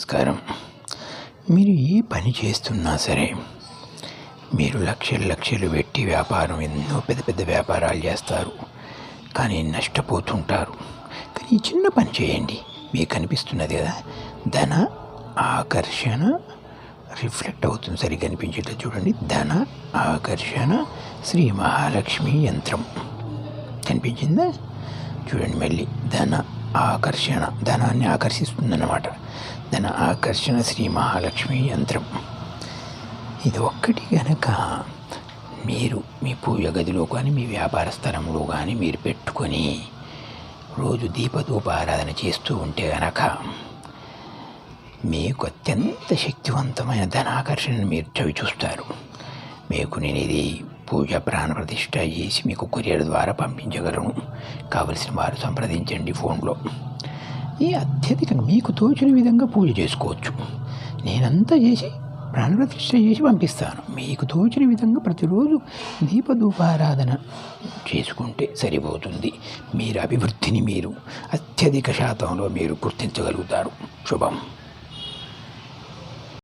నమస్కారం. మీరు ఏ పని చేస్తున్నా సరే మీరు లక్షలు లక్షలు పెట్టి వ్యాపారం ఎన్నో పెద్ద పెద్ద వ్యాపారాలు చేస్తారు. కానీ నష్టపోతుంటారు. కానీ ఈ చిన్న పని చేయండి. మీకు కనిపిస్తున్నది కదా? ధన ఆకర్షణ రిఫ్లెక్ట్ అవుతుంది. సరిగ్గా కనిపించేట్టు చూడండి. ధన ఆకర్షణ శ్రీ మహాలక్ష్మి యంత్రం. కనిపించిందా. చూడండి మళ్ళీ ధన ఆకర్షణ ధనాన్ని ఆకర్షిస్తుందన్నమాట. ధన ఆకర్షణ శ్రీ మహాలక్ష్మి యంత్రం. ఇది ఒక్కటి కనుక మీరు మీ పూజ గదిలో కానీ మీ వ్యాపార స్థలంలో కానీ మీరు పెట్టుకొని రోజు దీపదూపారాధన చేస్తూ ఉంటే గనక మీకు అత్యంత శక్తివంతమైన ధనాకర్షణను మీరు చవి చూస్తారు. మీకు నేను ఇది పూజ ప్రాణ ప్రతిష్ట చేసి మీకు కొరియర్ ద్వారా పంపించగలను. కావలసిన వారు సంప్రదించండి ఫోన్లో. ఈ అత్యధికంగా మీకు తోచిన విధంగా పూజ చేసుకోవచ్చు. నేనంతా చేసి ప్రాణప్రతిష్ఠ చేసి పంపిస్తాను. మీకు తోచిన విధంగా ప్రతిరోజు దీపదూపారాధన చేసుకుంటే సరిపోతుంది. మీరు అభివృద్ధిని మీరు అత్యధిక శాతంలో మీరు గుర్తించగలుగుతారు. శుభం.